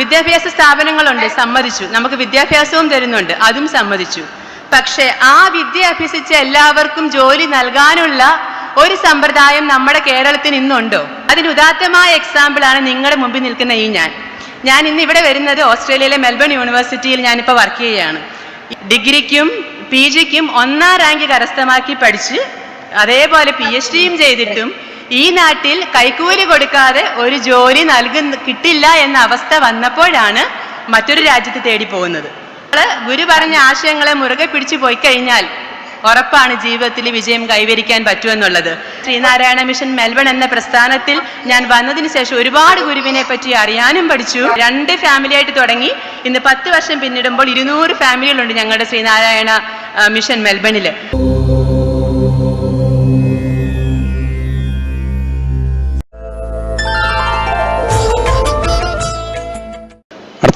വിദ്യാഭ്യാസ സ്ഥാപനങ്ങളുണ്ട് സമ്മതിച്ചു. നമുക്ക് വിദ്യാഭ്യാസവും തരുന്നുണ്ട് അതും സമ്മതിച്ചു. പക്ഷെ ആ വിദ്യ അഭ്യസിച്ച എല്ലാവർക്കും ജോലി നൽകാനുള്ള ഒരു സമ്പ്രദായം നമ്മുടെ കേരളത്തിന് ഇന്നുണ്ടോ? അതിന് ഉദാത്തമായ എക്സാമ്പിൾ ആണ് നിങ്ങളുടെ മുമ്പിൽ നിൽക്കുന്ന ഈ ഞാൻ. ഞാൻ ഇന്ന് ഇവിടെ വരുന്നത് ഓസ്ട്രേലിയയിലെ മെൽബൺ യൂണിവേഴ്സിറ്റിയിൽ ഞാനിപ്പോൾ വർക്ക് ചെയ്യുകയാണ്. ഡിഗ്രിക്കും പി ജിക്കും ഒന്നാം റാങ്ക് കരസ്ഥമാക്കി പഠിച്ച് അതേപോലെ പി എച്ച് ഡിയും ചെയ്തിട്ടും ഈ നാട്ടിൽ കൈക്കൂലി കൊടുക്കാതെ ഒരു ജോലി നൽകുന്ന കിട്ടില്ല എന്ന അവസ്ഥ വന്നപ്പോഴാണ് മറ്റൊരു രാജ്യത്ത് തേടി പോകുന്നത്. ഗുരു പറഞ്ഞ ആശയങ്ങളെ മുറുകെ പിടിച്ചു പോയി കഴിഞ്ഞാൽ ഉറപ്പാണ് ജീവിതത്തിൽ വിജയം കൈവരിക്കാൻ പറ്റുമെന്നുള്ളത്. ശ്രീനാരായണ മിഷൻ മെൽബൺ എന്ന പ്രസ്ഥാനത്തിൽ ഞാൻ വന്നതിന് ശേഷം ഒരുപാട് ഗുരുവിനെ പറ്റി അറിയാനും പഠിച്ചു. രണ്ട് ഫാമിലി ആയിട്ട് തുടങ്ങി. ഇന്ന് പത്ത് വർഷം പിന്നിടുമ്പോൾ ഇരുന്നൂറ് ഫാമിലികളുണ്ട് ഞങ്ങളുടെ ശ്രീനാരായണ മിഷൻ മെൽബണിൽ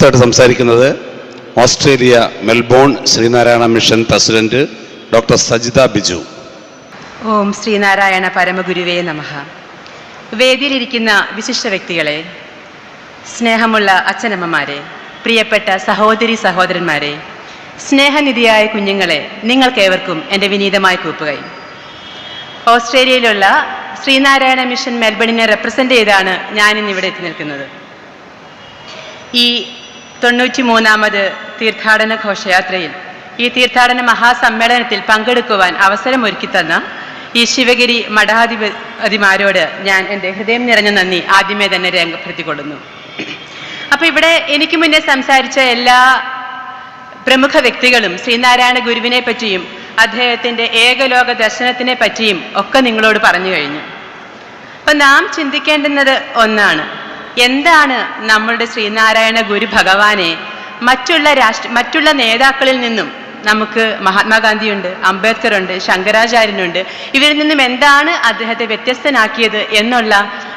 അടുത്തായിട്ട് സംസാരിക്കുന്നത് Australia Melbourne Sreenarayana mission president doctor Sajitha Biju. ഓം ശ്രീനാരായണ പരമഗുരുവേ നമഃ. വേദിയിലിരിക്കുന്ന വിശിഷ്ട വ്യക്തികളെ സ്നേഹമുള്ള അച്ഛനമ്മമാരെ പ്രിയപ്പെട്ട സഹോദരി സഹോദരന്മാരെ സ്നേഹനിധിയായ കുഞ്ഞുങ്ങളെ നിങ്ങൾക്കേവർക്കും എന്റെ വിനീതമായ കൂപ്പുകൈ ഓസ്ട്രേലിയയിലുള്ള ശ്രീനാരായണ മിഷൻ മെൽബണിനെ റെപ്രസെന്റ് ചെയ്താണ് ഇവിടെ എത്തി നിൽക്കുന്നത്. ഈ തൊണ്ണൂറ്റി മൂന്നാമത് തീർത്ഥാടന ഘോഷയാത്രയിൽ. ഈ തീർത്ഥാടന മഹാസമ്മേളനത്തിൽ പങ്കെടുക്കുവാൻ അവസരം ഒരുക്കിത്തന്ന ഈ ശിവഗിരി മഠാധിപതിമാരോട് ഞാൻ എന്റെ ഹൃദയം നിറഞ്ഞ നന്ദി ആദ്യമേ തന്നെ രേഖപ്പെടുത്തിക്കൊള്ളുന്നു. അപ്പോൾ ഇവിടെ എനിക്ക് മുന്നേ സംസാരിച്ച എല്ലാ പ്രമുഖ വ്യക്തികളും ശ്രീനാരായണ ഗുരുവിനെ പറ്റിയും അദ്ദേഹത്തിന്റെ ഏകലോക ദർശനത്തിനെ പറ്റിയും ഒക്കെ നിങ്ങളോട് പറഞ്ഞു കഴിഞ്ഞു. അപ്പം നാം ചിന്തിക്കേണ്ടുന്നത് ഒന്നാണ്. എന്താണ് നമ്മളുടെ ശ്രീനാരായണ ഗുരു ഭഗവാനെ? മറ്റുള്ള രാഷ്ട്ര മറ്റുള്ള നേതാക്കളിൽ നിന്നും നമുക്ക് മഹാത്മാഗാന്ധിയുണ്ട് അംബേദ്കർ ഉണ്ട് ശങ്കരാചാര്യനുണ്ട്. ഇവരിൽ നിന്നും എന്താണ് അദ്ദേഹത്തെ വ്യത്യസ്തനാക്കിയത് എന്നുള്ള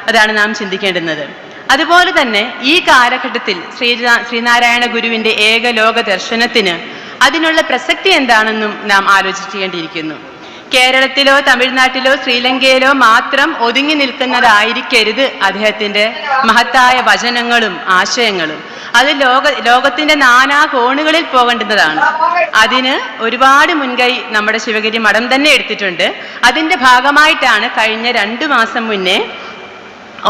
അതാണ് നാം ചിന്തിക്കേണ്ടുന്നത്. അതുപോലെ തന്നെ ഈ കാലഘട്ടത്തിൽ ശ്രീ ശ്രീനാരായണ ഗുരുവിന്റെ ഏകലോക ദർശനത്തിന് അതിനുള്ള പ്രസക്തി എന്താണെന്നും നാം ആലോചിക്കേണ്ടിയിരിക്കുന്നു. കേരളത്തിലോ തമിഴ്നാട്ടിലോ ശ്രീലങ്കയിലോ മാത്രം ഒതുങ്ങി നിൽക്കുന്നതായിരിക്കരുത് അദ്ദേഹത്തിന്റെ മഹത്തായ വചനങ്ങളും ആശയങ്ങളും. അത് ലോക ലോകത്തിന്റെ നാനാ കോണുകളിൽ പോകേണ്ടുന്നതാണ്. അതിന് ഒരുപാട് മുൻകൈ നമ്മുടെ ശിവഗിരി മഠം തന്നെ എടുത്തിട്ടുണ്ട്. അതിന്റെ ഭാഗമായിട്ടാണ് കഴിഞ്ഞ രണ്ടു മാസം മുന്നേ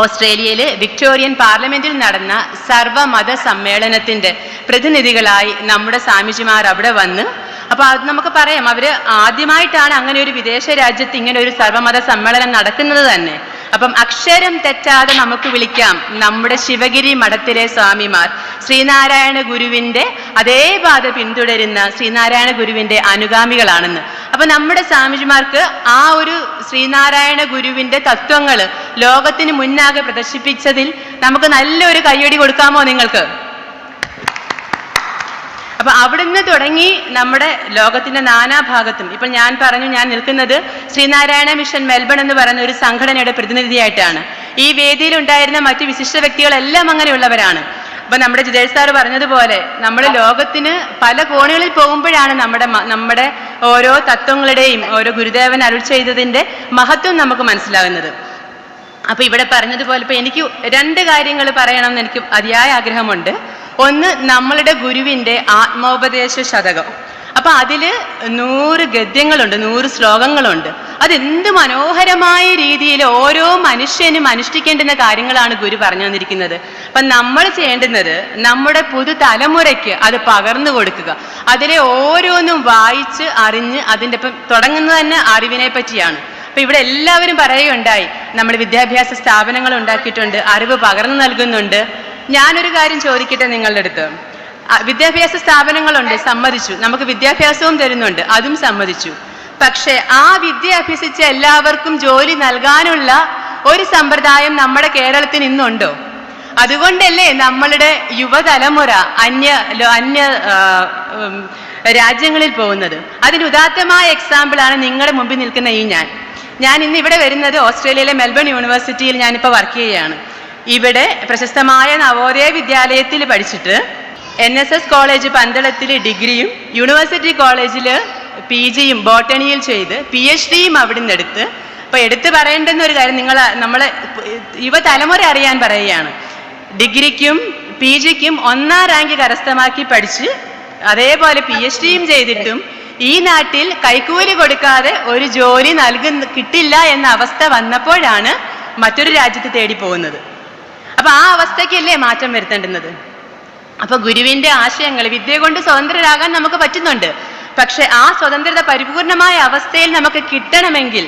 ഓസ്ട്രേലിയയിലെ വിക്ടോറിയൻ പാർലമെന്റിൽ നടന്ന സർവമത സമ്മേളനത്തിന്റെ പ്രതിനിധികളായി നമ്മുടെ സ്വാമിജിമാർ അവിടെ വന്ന് അപ്പൊ അത് നമുക്ക് പറയാം. അവർ ആദ്യമായിട്ടാണ് അങ്ങനെ ഒരു വിദേശ രാജ്യത്ത് ഇങ്ങനെ ഒരു സർവമത സമ്മേളനം നടക്കുന്നത് തന്നെ. അപ്പം അക്ഷരം തെറ്റാതെ നമുക്ക് വിളിക്കാം. നമ്മുടെ ശിവഗിരി മഠത്തിലെ സ്വാമിമാർ. ശ്രീനാരായണ ഗുരുവിന്റെ അതേ പാത പിന്തുടരുന്ന ശ്രീനാരായണ ഗുരുവിന്റെ അനുഗാമികളാണെന്ന്. അപ്പൊ നമ്മുടെ സ്വാമിജിമാർക്ക് ആ ഒരു ശ്രീനാരായണ ഗുരുവിന്റെ തത്വങ്ങൾ ലോകത്തിന് മുന്നാകെ പ്രദർശിപ്പിച്ചതിൽ നമുക്ക് നല്ലൊരു കയ്യടി കൊടുക്കാമോ നിങ്ങൾക്ക്? അപ്പൊ അവിടുന്ന് തുടങ്ങി നമ്മുടെ ലോകത്തിന്റെ നാനാഭാഗത്തും ഇപ്പൊ ഞാൻ പറഞ്ഞു ഞാൻ നിൽക്കുന്നത് ശ്രീനാരായണ മിഷൻ മെൽബൺ എന്ന് പറയുന്ന ഒരു സംഘടനയുടെ പ്രതിനിധിയായിട്ടാണ്. ഈ വേദിയിൽ ഉണ്ടായിരുന്ന മറ്റു വിശിഷ്ട വ്യക്തികളെല്ലാം അങ്ങനെയുള്ളവരാണ്. അപ്പൊ നമ്മുടെ ജിതേഷ് സാർ പറഞ്ഞതുപോലെ നമ്മൾ ലോകത്തിന് പല കോണുകളിൽ പോകുമ്പോഴാണ് നമ്മുടെ നമ്മുടെ ഓരോ തത്വങ്ങളുടെയും ഓരോ ഗുരുദേവൻ അരുൾ ചെയ്തതിന്റെ മഹത്വം നമുക്ക് മനസ്സിലാകുന്നത്. അപ്പൊ ഇവിടെ പറഞ്ഞതുപോലെ ഇപ്പൊ എനിക്ക് രണ്ട് കാര്യങ്ങൾ പറയണം എന്ന് എനിക്ക് അതിയായ ആഗ്രഹമുണ്ട്. ഒന്ന് നമ്മളുടെ ഗുരുവിന്റെ ആത്മോപദേശ ശതകം. അപ്പൊ അതിൽ നൂറ് ഗദ്യങ്ങളുണ്ട് നൂറ് ശ്ലോകങ്ങളുണ്ട്. അതെന്ത് മനോഹരമായ രീതിയിൽ ഓരോ മനുഷ്യനും അനുഷ്ഠിക്കേണ്ടുന്ന കാര്യങ്ങളാണ് ഗുരു പറഞ്ഞു വന്നിരിക്കുന്നത് അപ്പൊ നമ്മൾ ചെയ്യേണ്ടുന്നത് നമ്മുടെ പുതു തലമുറയ്ക്ക് അത് പകർന്നു കൊടുക്കുക. അതിലെ ഓരോന്നും വായിച്ച് അറിഞ്ഞ് അതിന്റെ ഇപ്പം തുടങ്ങുന്നത് തന്നെ അറിവിനെ പറ്റിയാണ്. അപ്പൊ ഇവിടെ എല്ലാവരും പറയുകയുണ്ടായി നമ്മൾ വിദ്യാഭ്യാസ സ്ഥാപനങ്ങൾ ഉണ്ടാക്കിയിട്ടുണ്ട് അറിവ് പകർന്നു നൽകുന്നുണ്ട്. ഞാനൊരു കാര്യം ചോദിക്കട്ടെ നിങ്ങളുടെ അടുത്ത്? വിദ്യാഭ്യാസ സ്ഥാപനങ്ങളുണ്ട് സമ്മതിച്ചു. നമുക്ക് വിദ്യാഭ്യാസവും തരുന്നുണ്ട് അതും സമ്മതിച്ചു. പക്ഷേ ആ വിദ്യ അഭ്യസിച്ച എല്ലാവർക്കും ജോലി നൽകാനുള്ള ഒരു സമ്പ്രദായം നമ്മുടെ കേരളത്തിന് ഇന്നുണ്ടോ? അതുകൊണ്ടല്ലേ നമ്മളുടെ യുവതലമുറ അന്യ അന്യ രാജ്യങ്ങളിൽ പോകുന്നത്? അതിന് ഉദാത്തമായ എക്സാമ്പിൾ ആണ് നിങ്ങളുടെ മുമ്പിൽ നിൽക്കുന്ന ഈ ഞാൻ. ഞാൻ ഇന്ന് ഇവിടെ വരുന്നത് ഓസ്ട്രേലിയയിലെ മെൽബൺ യൂണിവേഴ്സിറ്റിയിൽ ഞാനിപ്പോൾ വർക്ക് ചെയ്യുകയാണ്. ഇവിടെ പ്രശസ്തമായ നവോദയ വിദ്യാലയത്തിൽ പഠിച്ചിട്ട് എൻ എസ് എസ് കോളേജ് പന്തളത്തിൽ ഡിഗ്രിയും യൂണിവേഴ്സിറ്റി കോളേജിൽ പി ജിയും ബോട്ടണിയിൽ ചെയ്ത് പി എച്ച് ഡിയും അവിടെ നിന്ന് എടുത്ത് അപ്പോൾ എടുത്തു പറയേണ്ടുന്ന ഒരു കാര്യം നിങ്ങൾ നമ്മളെ യുവതലമുറ അറിയാൻ പറയുകയാണ്. ഡിഗ്രിക്കും പി ജിക്കും ഒന്നാം റാങ്ക് കരസ്ഥമാക്കി പഠിച്ച് അതേപോലെ പി എച്ച് ഡിയും ചെയ്തിട്ടും ഈ നാട്ടിൽ കൈക്കൂലി കൊടുക്കാതെ ഒരു ജോലി നൽകുന്ന കിട്ടില്ല എന്ന അവസ്ഥ വന്നപ്പോഴാണ് മറ്റൊരു രാജ്യത്ത് തേടി പോകുന്നത്. അപ്പൊ ആ അവസ്ഥയ്ക്കല്ലേ മാറ്റം വരുത്തേണ്ടുന്നത്? അപ്പൊ ഗുരുവിന്റെ ആശയങ്ങൾ വിദ്യ കൊണ്ട് സ്വതന്ത്രരാകാൻ നമുക്ക് പറ്റുന്നുണ്ട്. പക്ഷെ ആ സ്വതന്ത്രത പരിപൂർണമായ അവസ്ഥയിൽ നമുക്ക് കിട്ടണമെങ്കിൽ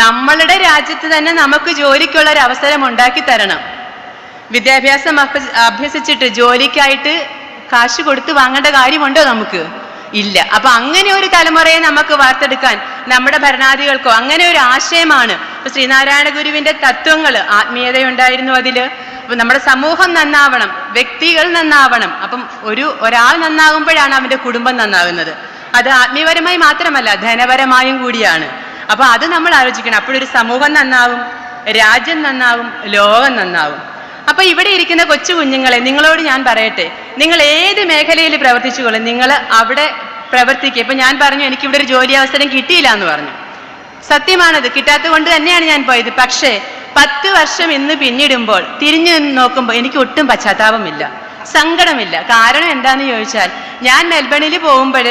നമ്മളുടെ രാജ്യത്ത് തന്നെ നമുക്ക് ജോലിക്കുള്ള ഒരു അവസരം ഉണ്ടാക്കി തരണം. വിദ്യാഭ്യാസം അഭ്യസിച്ചിട്ട് ജോലിക്കായിട്ട് കാശ് കൊടുത്ത് വാങ്ങേണ്ട കാര്യമുണ്ടോ നമുക്ക്? ഇല്ല. അപ്പൊ അങ്ങനെ ഒരു തലമുറയെ നമുക്ക് വാർത്തെടുക്കാൻ നമ്മുടെ ഭരണാധികൾക്കോ അങ്ങനെ ഒരു ആശയമാണ് ഇപ്പൊ ശ്രീനാരായണ ഗുരുവിന്റെ തത്വങ്ങൾ ആത്മീയതയുണ്ടായിരുന്നു അതിൽ. അപ്പൊ നമ്മുടെ സമൂഹം നന്നാവണം വ്യക്തികൾ നന്നാവണം. അപ്പം ഒരു ഒരാൾ നന്നാകുമ്പോഴാണ് അവന്റെ കുടുംബം നന്നാവുന്നത് അത് ആത്മീയപരമായി മാത്രമല്ല ധനപരമായും കൂടിയാണ്. അപ്പൊ അത് നമ്മൾ ആലോചിക്കണം. അപ്പോഴൊരു സമൂഹം നന്നാവും രാജ്യം നന്നാവും ലോകം നന്നാവും. അപ്പൊ ഇവിടെ ഇരിക്കുന്ന കൊച്ചു കുഞ്ഞുങ്ങളെ നിങ്ങളോട് ഞാൻ പറയട്ടെ. നിങ്ങൾ ഏത് മേഖലയിൽ പ്രവർത്തിച്ചുകൊള്ളും നിങ്ങൾ അവിടെ പ്രവർത്തിക്കുക. ഇപ്പൊ ഞാൻ പറഞ്ഞു എനിക്ക് ഇവിടെ ഒരു ജോലി അവസരം കിട്ടിയില്ല എന്ന് പറഞ്ഞു. സത്യമാണത്. കിട്ടാത്തത് തന്നെയാണ് ഞാൻ പോയത്. പക്ഷേ പത്ത് വർഷം ഇന്ന് പിന്നിടുമ്പോൾ തിരിഞ്ഞു നോക്കുമ്പോൾ എനിക്ക് ഒട്ടും പശ്ചാത്താപമില്ല. സങ്കടമില്ല. കാരണം എന്താണെന്ന് ചോദിച്ചാൽ ഞാൻ മെൽബണിൽ പോകുമ്പോൾ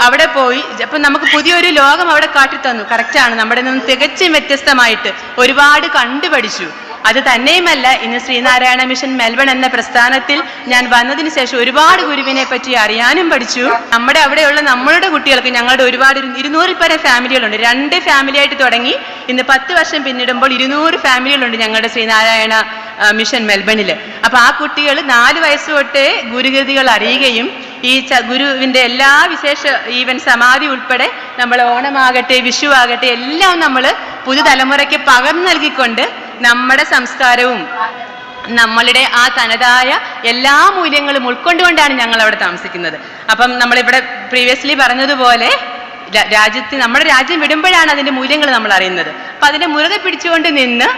അവിടെ പോയി അപ്പം നമുക്ക് പുതിയൊരു ലോകം അവിടെ കാട്ടിത്തന്നു. കറക്റ്റാണ് നമ്മുടെ നിന്നും തികച്ചും വ്യത്യസ്തമായിട്ട് ഒരുപാട് കണ്ടുപഠിച്ചു. അത് തന്നെയുമല്ല ഇന്ന് ശ്രീനാരായണ മിഷൻ മെൽബൺ എന്ന പ്രസ്ഥാനത്തിൽ ഞാൻ വന്നതിന് ശേഷം ഒരുപാട് ഗുരുവിനെ പറ്റി അറിയാനും പഠിച്ചു. നമ്മുടെ അവിടെയുള്ള നമ്മളുടെ കുട്ടികൾക്ക് ഞങ്ങളുടെ ഒരുപാട് ഇരു- ഇരുന്നൂറിൽ പരം ഫാമിലികളുണ്ട്. രണ്ട് ഫാമിലി ആയിട്ട് തുടങ്ങി. ഇന്ന് പത്ത് വർഷം പിന്നിടുമ്പോൾ ഇരുന്നൂറ് ഫാമിലികളുണ്ട് ഞങ്ങളുടെ ശ്രീനാരായണ മിഷൻ മെൽബണിൽ. അപ്പൊ ആ കുട്ടികൾ നാല് വയസ്സ് തൊട്ടേ ഗുരുഗതികൾ അറിയുകയും ഈ ഗുരുവിന്റെ എല്ലാ വിശേഷ ഈവൻ സമാധി ഉൾപ്പെടെ നമ്മൾ ഓണമാകട്ടെ വിഷു ആകട്ടെ എല്ലാം നമ്മൾ പുതുതലമുറയ്ക്ക് പകർന്നു നൽകിക്കൊണ്ട് നമ്മുടെ സംസ്കാരവും നമ്മളുടെ ആ തനതായ എല്ലാ മൂല്യങ്ങളും ഉൾക്കൊണ്ടുകൊണ്ടാണ് ഞങ്ങൾ അവിടെ താമസിക്കുന്നത്. അപ്പം നമ്മളിവിടെ പ്രീവിയസ്ലി പറഞ്ഞതുപോലെ രാജ്യത്ത് നമ്മുടെ രാജ്യം വിടുമ്പോഴാണ് അതിന്റെ മൂല്യങ്ങൾ നമ്മൾ അറിയുന്നത് അപ്പൊ അതിനെ മുറുകെ പിടിച്ചുകൊണ്ട് നിന്ന്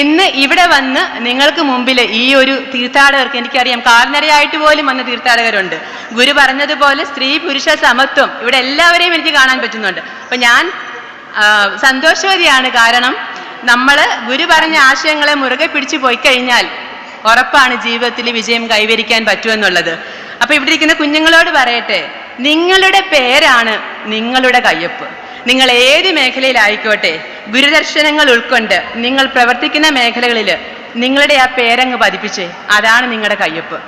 ഇന്ന് ഇവിടെ വന്ന് നിങ്ങൾക്ക് മുമ്പിൽ ഈ ഒരു തീർത്ഥാടകർക്ക് എനിക്കറിയാം കാൽനരയായിട്ട് പോലും വന്ന തീർത്ഥാടകരുണ്ട്. ഗുരു പറഞ്ഞതുപോലെ സ്ത്രീ പുരുഷ സമത്വം ഇവിടെ എല്ലാവരെയും എനിക്ക് കാണാൻ പറ്റുന്നുണ്ട്. അപ്പൊ ഞാൻ സന്തോഷവതിയാണ് കാരണം നമ്മൾ ഗുരു പറഞ്ഞ ആശയങ്ങളെ മുറുകെ പിടിച്ചു പോയി കഴിഞ്ഞാൽ ഉറപ്പാണ് ജീവിതത്തിൽ വിജയം കൈവരിക്കാൻ പറ്റുമെന്നുള്ളത്. അപ്പൊ ഇവിടെ ഇരിക്കുന്ന കുഞ്ഞുങ്ങളോട് പറയട്ടെ നിങ്ങളുടെ പേരാണ് നിങ്ങളുടെ കയ്യൊപ്പ്. നിങ്ങൾ ഏത് മേഖലയിലായിക്കോട്ടെ ഗുരുദർശനങ്ങൾ ഉൾക്കൊണ്ട് നിങ്ങൾ പ്രവർത്തിക്കുന്ന മേഖലകളിൽ നിങ്ങളുടെ ആ പേരങ്ങ് പതിപ്പിച്ചേ അതാണ് നിങ്ങളുടെ കയ്യൊപ്പ്.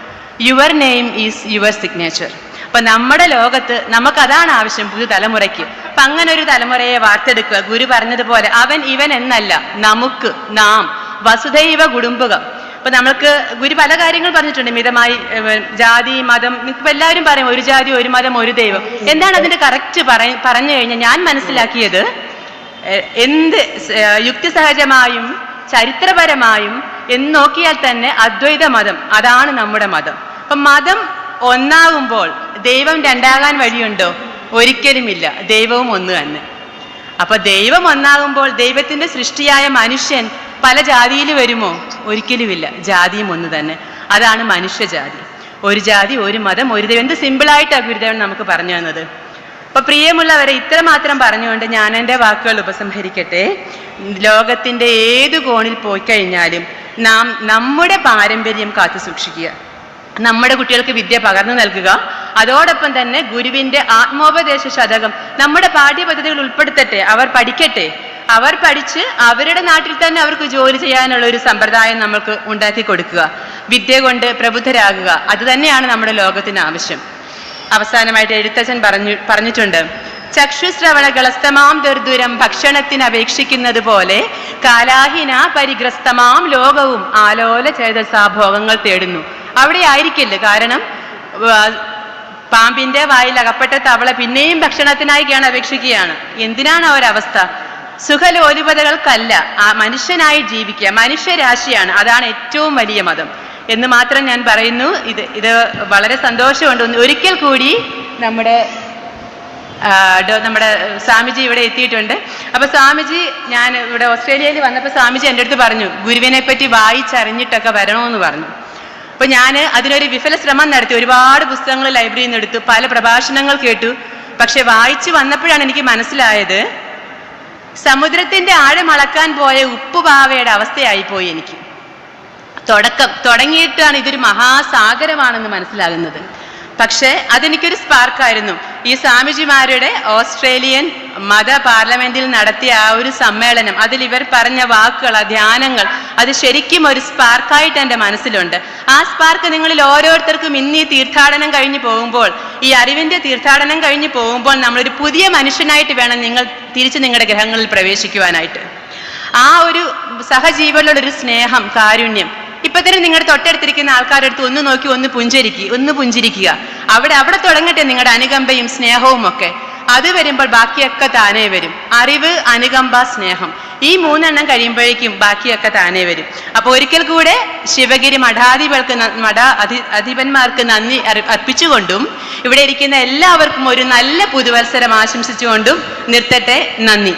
Your name is your signature അപ്പൊ നമ്മുടെ ലോകത്ത് നമുക്ക് അതാണ് ആവശ്യം പുതു തലമുറയ്ക്ക്. അപ്പൊ അങ്ങനെ ഒരു തലമുറയെ വാർത്തെടുക്കുക. ഗുരു പറഞ്ഞതുപോലെ അവൻ ഇവൻ എന്നല്ല നമുക്ക് നാം വസുധൈവ കുടുംബകം. അപ്പൊ നമ്മൾക്ക് ഗുരു പല കാര്യങ്ങൾ പറഞ്ഞിട്ടുണ്ട്. മിതമായി ജാതി മതം ഇപ്പൊ എല്ലാവരും പറയും ഒരു ജാതി ഒരു മതം ഒരു ദൈവം. എന്താണ് അതിന്റെ കറക്റ്റ് പറഞ്ഞു കഴിഞ്ഞാൽ ഞാൻ മനസ്സിലാക്കിയത്? എന്ത് യുക്തിസഹജമായും ചരിത്രപരമായും എന്ന് നോക്കിയാൽ തന്നെ അദ്വൈത മതം അതാണ് നമ്മുടെ മതം. അപ്പൊ മതം ഒന്നാകുമ്പോൾ ദൈവം രണ്ടാകാൻ വഴിയുണ്ടോ? ഒരിക്കലുമില്ല. ദൈവവും ഒന്ന് തന്നെ. അപ്പൊ ദൈവം ഒന്നാകുമ്പോൾ ദൈവത്തിന്റെ സൃഷ്ടിയായ മനുഷ്യൻ പല ജാതിയിൽ വരുമോ? ഒരിക്കലുമില്ല. ജാതിയും ഒന്ന് തന്നെ. അതാണ് മനുഷ്യജാതി. ഒരു ജാതി ഒരു മതം ഒരു ദൈവം. എന്ത് സിമ്പിളായിട്ടാണ് ഗുരുദേവൻ നമുക്ക് പറഞ്ഞു തന്നത്? അപ്പൊ പ്രിയമുള്ളവരെ ഇത്രമാത്രം പറഞ്ഞുകൊണ്ട് ഞാൻ എന്റെ വാക്കുകൾ ഉപസംഹരിക്കട്ടെ. ലോകത്തിന്റെ ഏത് കോണിൽ പോയി കഴിഞ്ഞാലും നാം നമ്മുടെ പാരമ്പര്യം കാത്തു സൂക്ഷിക്കുക. നമ്മുടെ കുട്ടികൾക്ക് വിദ്യ പകർന്നു നൽകുക. അതോടൊപ്പം തന്നെ ഗുരുവിന്റെ ആത്മോപദേശ ശതകം നമ്മുടെ പാഠ്യപദ്ധതികൾ ഉൾപ്പെടുത്തട്ടെ അവർ പഠിക്കട്ടെ. അവർ പഠിച്ച് അവരുടെ നാട്ടിൽ തന്നെ അവർക്ക് ജോലി ചെയ്യാനുള്ള ഒരു സമ്പ്രദായം നമ്മൾക്ക് ഉണ്ടാക്കി കൊടുക്കുക. വിദ്യ കൊണ്ട് പ്രബുദ്ധരാകുക അത് തന്നെയാണ് നമ്മുടെ ലോകത്തിന് ആവശ്യം. അവസാനമായിട്ട് എഴുത്തച്ഛൻ പറഞ്ഞു പറഞ്ഞിട്ടുണ്ട് ചക്ഷുശ്രവണ ഗളസ്തമാം ദുർദുരം ഭക്ഷണത്തിന് അപേക്ഷിക്കുന്നത് പോലെ കാലാഹിന പരിഗ്രസ്തമാം ലോകവും ആലോല ചേതസാഭോഗങ്ങൾ തേടുന്നു. അവിടെ ആയിരിക്കില്ല കാരണം? പാമ്പിന്റെ വായിൽ അകപ്പെട്ട തവള പിന്നെയും ഭക്ഷണത്തിനായിക്കാണ് അപേക്ഷിക്കുകയാണ് എന്തിനാണ് ആ ഒരവസ്ഥ? സുഖലോലുപതകൾക്കല്ല ആ മനുഷ്യനായി ജീവിക്കുക. മനുഷ്യരാശിയാണ്. അതാണ് ഏറ്റവും വലിയ മതം. എന്ന് മാത്രം ഞാൻ പറയുന്നു. ഇത് ഇത് വളരെ സന്തോഷമുണ്ട്. ഒരിക്കൽ കൂടി നമ്മുടെ നമ്മുടെ സ്വാമിജി ഇവിടെ എത്തിയിട്ടുണ്ട്. അപ്പൊ സ്വാമിജി ഞാൻ ഇവിടെ ഓസ്ട്രേലിയയിൽ വന്നപ്പോൾ സ്വാമിജി എന്റെ അടുത്ത് പറഞ്ഞു ഗുരുവിനെ പറ്റി വായിച്ചറിഞ്ഞിട്ടൊക്കെ വരണമെന്ന് പറഞ്ഞു. അപ്പൊ ഞാൻ അതിനൊരു വിഫല ശ്രമം നടത്തി. ഒരുപാട് പുസ്തകങ്ങൾ ലൈബ്രറിയിൽ നിന്ന് എടുത്തു. പല പ്രഭാഷണങ്ങൾ കേട്ടു. പക്ഷെ വായിച്ചു വന്നപ്പോഴാണ് എനിക്ക് മനസ്സിലായത് സമുദ്രത്തിന്റെ ആഴം അളക്കാൻ പോയ ഉപ്പുപാവയുടെ അവസ്ഥയായി പോയി എനിക്ക്. തുടക്കം. തുടങ്ങിയിട്ടാണ് ഇതൊരു മഹാസാഗരമാണെന്ന് മനസ്സിലാകുന്നത്. പക്ഷേ അതെനിക്കൊരു സ്പാർക്കായിരുന്നു ഈ സ്വാമിജിമാരുടെ ഓസ്ട്രേലിയൻ മത പാർലമെന്റിൽ നടത്തിയ ആ ഒരു സമ്മേളനം അതിൽ ഇവർ പറഞ്ഞ വാക്കുകൾ ആ ധ്യാനങ്ങൾ അത് ശരിക്കും ഒരു സ്പാർക്കായിട്ട് എന്റെ മനസ്സിലുണ്ട്. ആ സ്പാർക്ക് നിങ്ങളിൽ ഓരോരുത്തർക്കും ഇന്ന് ഈ തീർത്ഥാടനം കഴിഞ്ഞു പോകുമ്പോൾ ഈ അറിവിന്റെ തീർത്ഥാടനം കഴിഞ്ഞു പോകുമ്പോൾ നമ്മളൊരു പുതിയ മനുഷ്യനായിട്ട് വേണം നിങ്ങൾ തിരിച്ച് നിങ്ങളുടെ ഗ്രഹങ്ങളിൽ പ്രവേശിക്കുവാനായിട്ട്. ആ ഒരു സഹജീവനോടൊരു സ്നേഹം കാരുണ്യം ഇപ്പൊ തന്നെ നിങ്ങളുടെ തൊട്ടടുത്തിരിക്കുന്ന ആൾക്കാരുടെ അടുത്ത് ഒന്ന് നോക്കി ഒന്ന് പുഞ്ചരിക്കുക ഒന്ന് പുഞ്ചിരിക്കുക. അവിടെ അവിടെ തുടങ്ങട്ടെ നിങ്ങളുടെ അനുകമ്പയും സ്നേഹവും ഒക്കെ. അത് വരുമ്പോൾ ബാക്കിയൊക്കെ താനേ വരും. അറിവ് അനുകമ്പ സ്നേഹം. ഈ മൂന്നെണ്ണം കഴിയുമ്പോഴേക്കും ബാക്കിയൊക്കെ താനേ വരും. അപ്പൊ ഒരിക്കൽ കൂടെ ശിവഗിരി മഠാധിപൾക്ക് മഠാ അധി അധിപന്മാർക്ക് നന്ദി അർപ്പിച്ചുകൊണ്ടും ഇവിടെ ഇരിക്കുന്ന എല്ലാവർക്കും ഒരു നല്ല പുതുവത്സരം ആശംസിച്ചുകൊണ്ടും നിർത്തട്ടെ. നന്ദി.